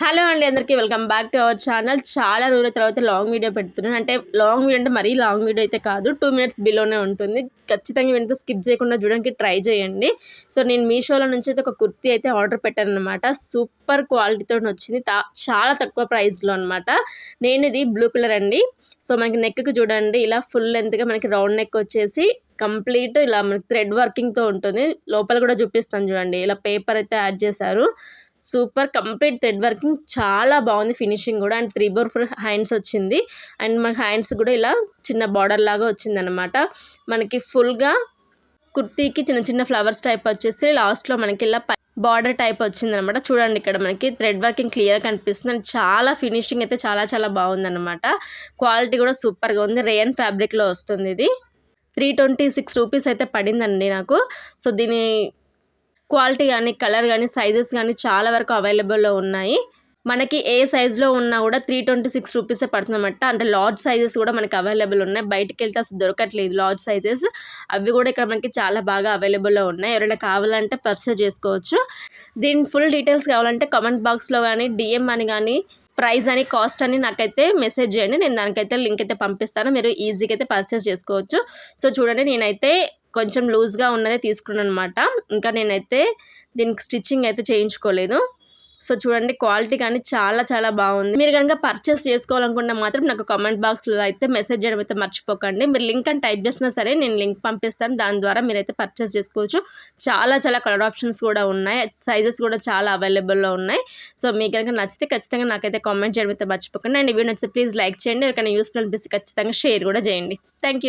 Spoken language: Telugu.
హలో అండి అందరికీ welcome back to our channel. చాలా రోజుల తర్వాత లాంగ్ వీడియో పెడుతున్నాను. అంటే లాంగ్ వీడియో అంటే మరీ లాంగ్ వీడియో అయితే కాదు. టూ మినిట్స్ బిలోనే ఉంటుంది. ఖచ్చితంగా వెంటనే స్కిప్ చేయకుండా చూడడానికి ట్రై చేయండి. సో నేను మీషోలో నుంచి అయితే ఒక కుర్తీ అయితే ఆర్డర్ పెట్టాను అనమాట సూపర్ క్వాలిటీతో వచ్చింది. చాలా తక్కువ ప్రైస్లో అనమాట నేను ఇది బ్లూ కలర్ అండి. సో మనకి నెక్కి చూడండి. ఇలా ఫుల్ లెంత్గా మనకి రౌండ్ నెక్ వచ్చేసి కంప్లీట్ ఇలా మనకి థ్రెడ్ వర్కింగ్తో ఉంటుంది. లోపల కూడా చూపిస్తాను చూడండి. ఇలా పేపర్ అయితే యాడ్ చేశారు. Super complete thread working. చాలా బాగుంది ఫినిషింగ్ కూడా. And three bore four hands వచ్చింది. అండ్ మన హ్యాండ్స్ కూడా ఇలా చిన్న బార్డర్ లాగా వచ్చింది అనమాట మనకి ఫుల్గా కుర్తీకి చిన్న చిన్న ఫ్లవర్స్ టైప్ వచ్చేసి లాస్ట్లో మనకి ఇలా బార్డర్ టైప్ వచ్చింది అనమాట చూడండి ఇక్కడ మనకి థ్రెడ్ వర్కింగ్ క్లియర్ కనిపిస్తుంది. అండ్ చాలా ఫినిషింగ్ అయితే చాలా చాలా బాగుందనమాట క్వాలిటీ కూడా సూపర్గా ఉంది. రేయన్ ఫ్యాబ్రిక్లో వస్తుంది ఇది. త్రీ ట్వంటీ సిక్స్ రూపీస్ అయితే పడిందండి నాకు. సో దీని క్వాలిటీ కానీ కలర్ కానీ సైజెస్ కానీ చాలా వరకు అవైలబుల్లో ఉన్నాయి. మనకి ఏ సైజులో ఉన్నా కూడా త్రీ ట్వంటీ సిక్స్ రూపీసే పడుతుందన్నమాట. అంటే లార్జ్ సైజెస్ కూడా మనకి అవైలబుల్ ఉన్నాయి. బయటకు వెళ్తే అసలు దొరకట్లేదు లార్జ్ సైజెస్. అవి కూడా ఇక్కడ మనకి చాలా బాగా అవైలబుల్లో ఉన్నాయి. ఎవరైనా కావాలంటే పర్చేస్ చేసుకోవచ్చు. దీని ఫుల్ డీటెయిల్స్ కావాలంటే కామెంట్ బాక్స్లో కానీ డిఎం అని కానీ ప్రైస్ అని కాస్ట్ అని నాకైతే మెసేజ్ చేయండి. నేను దానికైతే లింక్ అయితే పంపిస్తాను. మీరు ఈజీగా అయితే పర్చేస్ చేసుకోవచ్చు. సో చూడండి నేనైతే కొంచెం లూజ్గా ఉన్నదే తీసుకున్నాను అనమాట ఇంకా నేనైతే దీనికి స్టిచ్చింగ్ అయితే చేయించుకోలేదు. సో చూడండి క్వాలిటీ కానీ చాలా చాలా బాగుంది. మీరు కనుక పర్చేస్ చేసుకోవాలనుకుంటే మాత్రం నాకు కామెంట్ బాక్స్లో అయితే మెసేజ్ చేయడం అయితే మర్చిపోకండి. మీరు లింక్ అని టైప్ చేసినా సరే నేను లింక్ పంపిస్తాను. దాని ద్వారా మీరైతే పర్చేస్ చేసుకోవచ్చు. చాలా చాలా కలర్ ఆప్షన్స్ కూడా ఉన్నాయి. సైజెస్ కూడా చాలా అవైలబుల్లో ఉన్నాయి. సో మీకు కనుక నచ్చితే ఖచ్చితంగా నాకైతే కామెంట్ చేయడం అయితే మర్చిపోకండి. అండ్ వీడియో నచ్చితే ప్లీజ్ లైక్ చేయండి. ఎవరికైనా యూస్ఫుల్ అనిపిస్తే ఖచ్చితంగా షేర్ కూడా చేయండి. థ్యాంక్